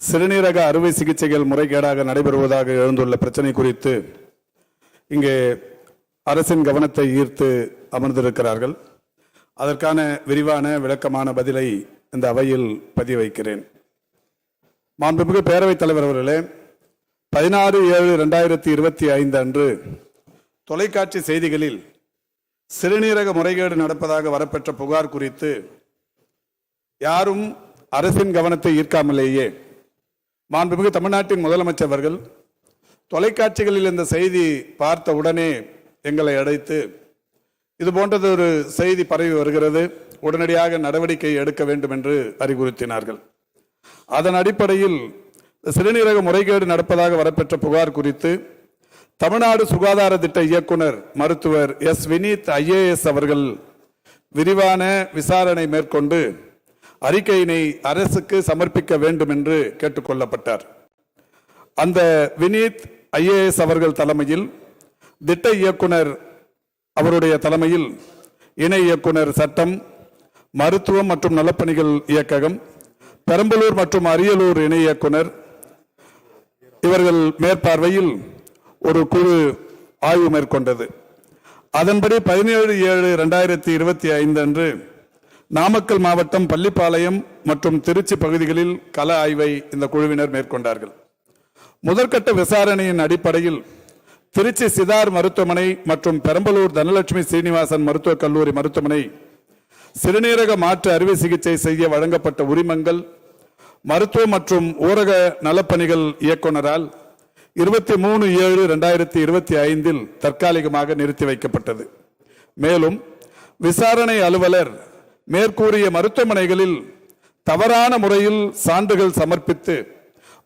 சிறுநீரக அறுவை சிகிச்சைகள் முறைகேடாக நடைபெறுவதாக எழுந்துள்ள பிரச்சனை குறித்து இங்கே அரசின் கவனத்தை ஈர்த்து அமர்ந்திருக்கிறார்கள். அதற்கான விரிவான விளக்கமான பதிலை இந்த அவையில் பதிய வைக்கிறேன் மாண்புமிகு பேரவைத் தலைவர் அவர்களே பதினாறு ஏழு ரெண்டாயிரத்தி இருபத்தி ஐந்து அன்று தொலைக்காட்சி செய்திகளில் சிறுநீரக முறைகேடு நடப்பதாக வரப்பெற்ற புகார் குறித்து யாரும் அரசின் கவனத்தை ஈர்க்காமலேயே மாண்புமிகு தமிழ்நாட்டின் முதலமைச்சர் அவர்கள் தொலைக்காட்சிகளில் இந்த செய்தி பார்த்த உடனே எங்களை அழைத்து இது போன்றது ஒரு செய்தி பரவி வருகிறது. உடனடியாக நடவடிக்கை எடுக்க வேண்டும் என்று அறிவுறுத்தினார்கள். அதன் அடிப்படையில் சிறுநீரக முறைகேடு நடப்பதாக வரப்பெற்ற புகார் குறித்து தமிழ்நாடு சுகாதார திட்ட இயக்குனர் மருத்துவர் எஸ் வினீத் ஐஏஎஸ் அவர்கள் விரிவான விசாரணை மேற்கொண்டு அறிக்கையினை அரசுக்கு சமர்ப்பிக்க வேண்டும் என்று கேட்டுக்கொள்ளப்பட்டார். அந்த வினீத் ஐஏஎஸ் அவர்கள் தலைமையில் திட்ட இயக்குனர் அவருடைய தலைமையில் இணை இயக்குனர் சட்டம் மருத்துவம் மற்றும் நலப்பணிகள் இயக்ககம் பெரம்பலூர் மற்றும் அரியலூர் இணை இயக்குனர் இவர்கள் மேற்பார்வையில் ஒரு குழு ஆய்வு மேற்கொண்டது. அதன்படி பதினேழு ஏழு ரெண்டாயிரத்தி இருபத்தி ஐந்து அன்று நாமக்கல் மாவட்டம் பள்ளிப்பாளையம் மற்றும் திருச்சி பகுதிகளில் கள ஆய்வை இந்த குழுவினர் மேற்கொண்டார்கள். முதற்கட்ட விசாரணையின் அடிப்படையில் திருச்சி சிதார் மருத்துவமனை மற்றும் பெரம்பலூர் தனலட்சுமி சீனிவாசன் மருத்துவக் கல்லூரி மருத்துவமனை சிறுநீரக மாற்று அறுவை சிகிச்சை செய்ய வழங்கப்பட்ட உரிமங்கள் மருத்துவ மற்றும் ஊரக நலப்பணிகள் இயக்குனரால் இருபத்தி மூணு ஏழு ரெண்டாயிரத்தி இருபத்தி ஐந்தில் தற்காலிகமாக நிறுத்தி வைக்கப்பட்டது. மேலும் விசாரணை அலுவலர் மேற்கூறிய மருத்துவமனைகளில் தவறான முறையில் சான்றுகள் சமர்ப்பித்து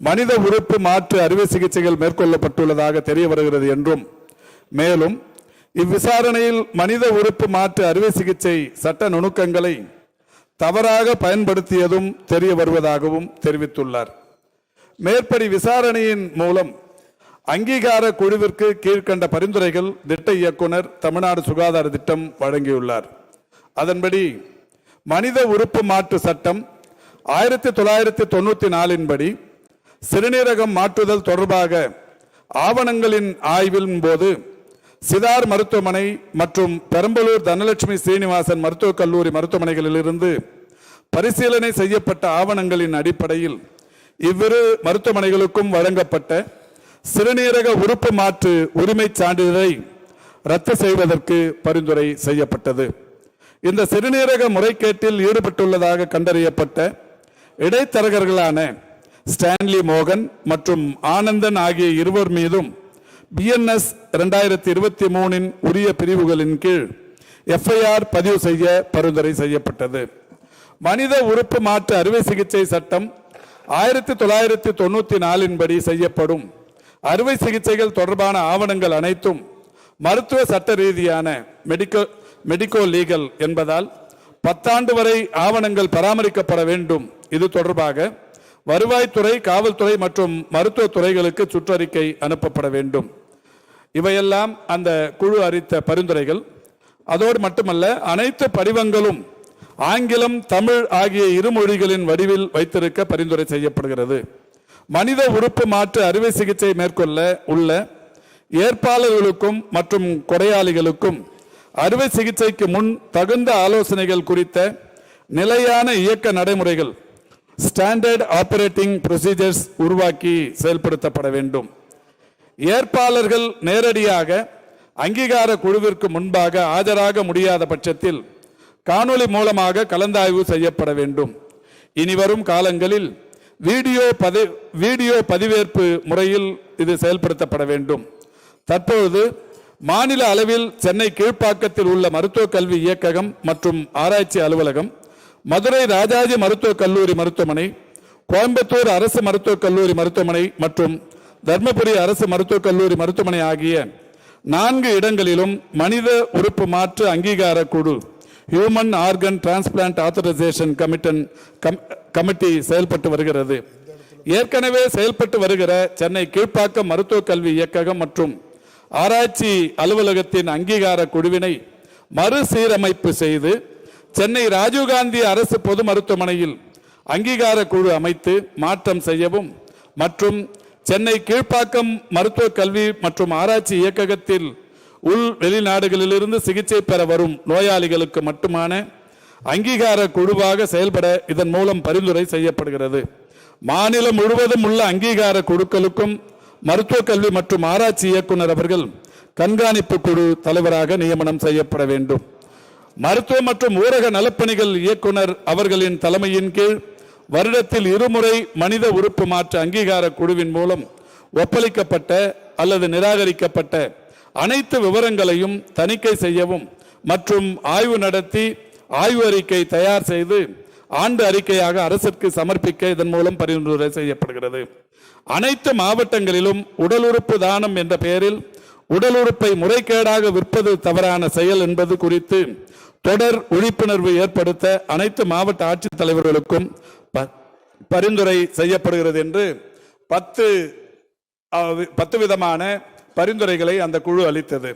மனித உறுப்பு மாற்று அறுவை சிகிச்சைகள் மேற்கொள்ளப்பட்டுள்ளதாக தெரிய வருகிறது என்றும் மேலும் இவ்விசாரணையில் மனித உறுப்பு மாற்று அறுவை சிகிச்சை சட்ட நுணுக்கங்களை தவறாக பயன்படுத்தியதும் தெரிய வருவதாகவும் தெரிவித்துள்ளார். மேற்படி விசாரணையின் மூலம் அங்கீகார குழுவிற்கு கீழ்க்கண்ட பரிந்துரைகள் திட்ட இயக்குனர் தமிழ்நாடு சுகாதார திட்டம் வழங்கியுள்ளார். அதன்படி மனித உறுப்பு மாற்று சட்டம் ஆயிரத்தி தொள்ளாயிரத்தி தொண்ணூத்தி நாலின்படி சிறுநீரகம் மாற்றுதல் தொடர்பாக ஆவணங்களின் ஆய்வின் போது சிதார் மருத்துவமனை மற்றும் பெரம்பலூர் தனலட்சுமி சீனிவாசன் மருத்துவக் கல்லூரி மருத்துவமனைகளிலிருந்து பரிசீலனை செய்யப்பட்ட ஆவணங்களின் அடிப்படையில் இவ்விரு மருத்துவமனைகளுக்கும் வழங்கப்பட்ட சிறுநீரக உறுப்பு மாற்று உரிமைச் சான்றிதழை ரத்து செய்வதற்கு பரிந்துரை செய்யப்பட்டது. இந்த சிறுநீரக முறைகேட்டில் ஈடுபட்டுள்ளதாக கண்டறியப்பட்ட இடைத்தரகர்களான ஸ்டான்லி மோகன் மற்றும் ஆனந்தன் ஆகிய இருவர் மீதும் பிஎன்எஸ் இரண்டாயிரத்தி இருபத்தி மூணின் உரிய பிரிவுகளின் கீழ் எஃப்ஐஆர் பதிவு செய்ய பரிந்துரை செய்யப்பட்டது. மனித உறுப்பு மாற்று அறுவை சிகிச்சை சட்டம் ஆயிரத்தி தொள்ளாயிரத்தி தொண்ணூற்றி நாலின் படி செய்யப்படும். அறுவை சிகிச்சைகள் தொடர்பான ஆவணங்கள் அனைத்தும் மருத்துவ சட்ட ரீதியான மெடிக்கல் மெடிக்கோ லீகல் என்பதால் பத்தாண்டு வரை ஆவணங்கள் பராமரிக்கப்பட வேண்டும். இது தொடர்பாக வருவாய்த்துறை காவல்துறை மற்றும் மருத்துவ துறைகளுக்கு சுற்றறிக்கை அனுப்பப்பட வேண்டும். இவையெல்லாம் அந்த குழு அறித்த பரிந்துரைகள். அதோடு மட்டுமல்ல அனைத்து படிவங்களும் ஆங்கிலம் தமிழ் ஆகிய இரு மொழிகளின் வடிவில் வைத்திருக்க பரிந்துரை செய்யப்படுகிறது. மனித உறுப்பு மாற்று அறுவை சிகிச்சை மேற்கொள்ள உள்ள ஏற்பாளர்களுக்கும் மற்றும் கொடையாளிகளுக்கும் அறுவை சிகிச்சைக்கு முன் தகுந்த ஆலோசனைகள் குறித்த நிலையான இயக்க நடைமுறைகள் ஸ்டாண்டர்ட் ஆபரேட்டிங் ப்ரொசீஜர்ஸ் உருவாக்கி செயல்படுத்தப்பட வேண்டும். ஏற்பாளர்கள் நேரடியாக அங்கீகார குழுவிற்கு முன்பாக ஆஜராக முடியாத பட்சத்தில் காணொளி மூலமாக கலந்தாய்வு செய்யப்பட வேண்டும். இனிவரும் காலங்களில் வீடியோ பதி வீடியோ பதிவேற்பு முறையில் இது செயல்படுத்தப்பட வேண்டும். தற்பொழுது மாநில அளவில் சென்னை கீழ்ப்பாக்கத்தில் உள்ள மருத்துவக் கல்வி இயக்ககம் மற்றும் ஆராய்ச்சி அலுவலகம் மதுரை ராஜாஜி மருத்துவக் கல்லூரி மருத்துவமனை கோயம்புத்தூர் அரசு மருத்துவக் கல்லூரி மருத்துவமனை மற்றும் தர்மபுரி அரசு மருத்துவக் கல்லூரி மருத்துவமனை ஆகிய நான்கு இடங்களிலும் மனித உறுப்பு மாற்று அங்கீகார குழு ஹியூமன் ஆர்கன் டிரான்ஸ்பிளான்ட் ஆத்தரைசேஷன் கமிட்டன் கமிட்டி செயல்பட்டு வருகிறது. ஏற்கனவே செயல்பட்டு வருகிற சென்னை கீழ்ப்பாக்கம் மருத்துவக் கல்வி இயக்ககம் மற்றும் ஆராய்ச்சி அலுவலகத்தின் அங்கீகார குழுவினை மறுசீரமைப்பு செய்து சென்னை ராஜீவ்காந்தி அரசு பொது மருத்துவமனையில் அங்கீகார குழு அமைத்து மாற்றம் செய்யவும் மற்றும் சென்னை கீழ்ப்பாக்கம் மருத்துவ கல்வி மற்றும் ஆராய்ச்சி இயக்ககத்தில் உள் வெளிநாடுகளிலிருந்து சிகிச்சை பெற வரும் நோயாளிகளுக்கு மட்டுமான அங்கீகார குழுவாக செயல்பட இதன் மூலம் பரிந்துரை செய்யப்படுகிறது. மாநிலம் முழுவதும் உள்ள அங்கீகார குழுக்களுக்கும் மருத்துவ கல்வி மற்றும் ஆராய்ச்சி இயக்குனர் அவர்கள் கண்காணிப்பு குழு தலைவராக நியமனம் செய்யப்பட வேண்டும். மருத்துவ மற்றும் ஊரக நலப்பணிகள் இயக்குனர் அவர்களின் தலைமையின் கீழ் வருடத்தில் இருமுறை மனித உறுப்பு மாற்ற அங்கீகார குழுவின் மூலம் ஒப்பளிக்கப்பட்ட அல்லது நிராகரிக்கப்பட்ட அனைத்து விவரங்களையும் தணிக்கை செய்யவும் மற்றும் ஆய்வு நடத்தி ஆய்வு அறிக்கை தயார் செய்து ஆண்டு அறிக்கையாக அரசிற்கு சமர்ப்பிக்க இதன் மூலம் பரிந்துரை செய்யப்படுகிறது. அனைத்து மாவட்டங்களிலும் உடல் உறுப்பு தானம் என்ற பெயரில் உடல் உறுப்பை முறைகேடாக விற்பது தவறான செயல் என்பது குறித்து தொடர் விழிப்புணர்வு ஏற்படுத்த அனைத்து மாவட்ட ஆட்சித்தலைவர்களுக்கும் ப- பரிந்துரை செய்யப்படுகிறது என்று பத்து பத்து விதமான பரிந்துரைகளை அந்த குழு அளித்தது.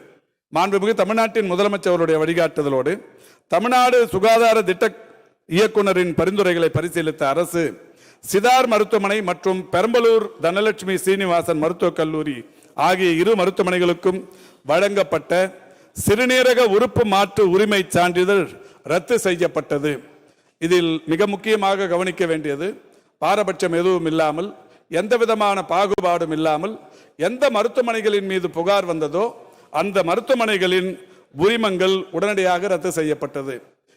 மாண்புமிகு தமிழ்நாட்டின் முதலமைச்சருடைய வழிகாட்டுதலோடு தமிழ்நாடு சுகாதார திட்ட இயக்குனரின் பரிந்துரைகளை பரிசீலித்த அரசு சிதார் மருத்துவமனை மற்றும் பெரம்பலூர் தனலட்சுமி சீனிவாசன் மருத்துவக் கல்லூரி ஆகிய இரு மருத்துவமனைகளுக்கும் வழங்கப்பட்ட சிறுநீரக உறுப்பு மாற்று உரிமை சான்றிதழ் ரத்து செய்யப்பட்டது. இதில் மிக முக்கியமாக கவனிக்க வேண்டியது பாரபட்சம் எதுவும் இல்லாமல் எந்த விதமான பாகுபாடும் இல்லாமல் எந்த மருத்துவமனைகளின் மீது புகார் வந்ததோ அந்த மருத்துவமனைகளின் உரிமங்கள் உடனடியாக ரத்து செய்யப்பட்டது.